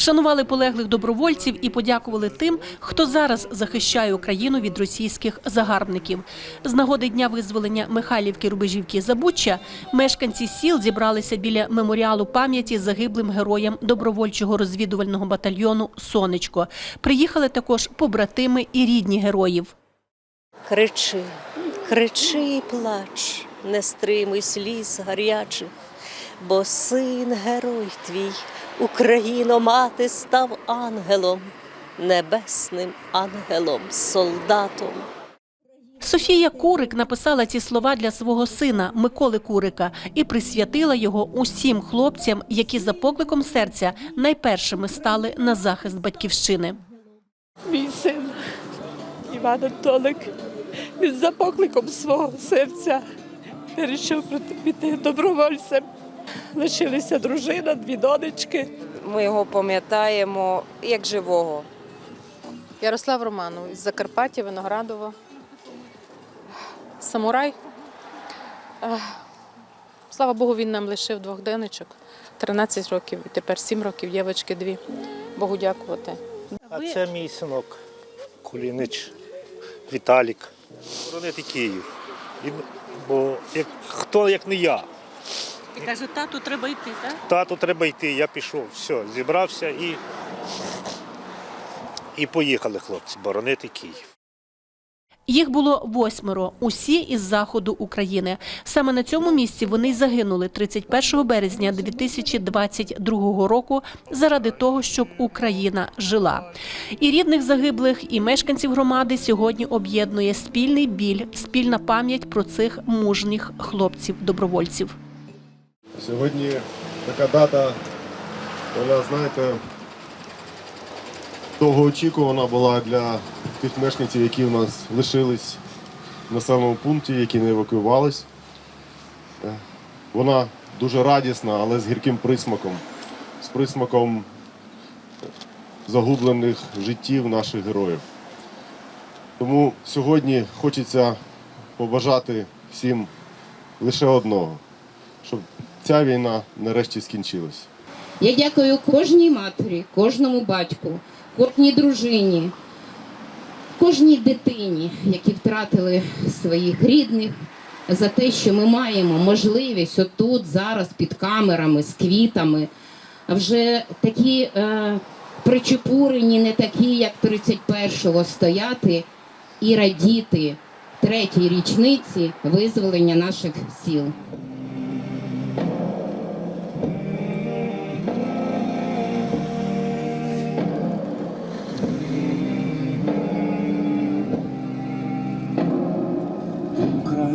Вшанували полеглих добровольців і подякували тим, хто зараз захищає Україну від російських загарбників. З нагоди дня визволення Михайлівки, Рубежівки Забуччя мешканці сіл зібралися біля меморіалу пам'яті загиблим героям добровольчого розвідувального батальйону Сонечко. Приїхали також побратими і рідні героїв. Кричи, кричи плач, не стримуй сліз гарячих, бо син герой твій, Україно, мати, став ангелом, небесним ангелом, солдатом. Софія Курик написала ці слова для свого сина Миколи Курика і присвятила його усім хлопцям, які за покликом серця найпершими стали на захист батьківщини. Мій син Іван Антолик, він за покликом свого серця вирішив піти добровольцем. Лишилися дружина, дві донечки. Ми його пам'ятаємо як живого. Ярослав Романов із Закарпаття, Виноградово. Самурай. Слава Богу, він нам лишив двох денечок. 13 років і тепер 7 років, дівчатки дві. Богу дякувати. А це мій синок Кулінич Віталік. Боронити Київ. Бо як, хто як не я. І каже, тату, треба йти, так? Тату треба йти, я пішов, все, зібрався і, і поїхали хлопці боронити Київ. Їх було восьмеро, усі із заходу України. Саме на цьому місці вони й загинули 31 березня 2022 року заради того, щоб Україна жила. І рідних загиблих, і мешканців громади сьогодні об'єднує спільний біль, спільна пам'ять про цих мужніх хлопців-добровольців. Сьогодні така дата, вона, знаєте, довгоочікувана була для тих мешканців, які в нас лишились в населеному пункті, які не евакуювались. Е, Вона дуже радісна, але з гірким присмаком, з присмаком загублених життів наших героїв. Тому сьогодні хочеться побажати всім лише одного, щоб ця війна нарешті скінчилась. Я дякую кожній матері, кожному батьку, кожній дружині, кожній дитині, які втратили своїх рідних, за те, що ми маємо можливість отут, зараз під камерами, з квітами, вже такі е, причепурені, не такі, як 31-го, стояти і радіти третій річниці визволення наших сіл.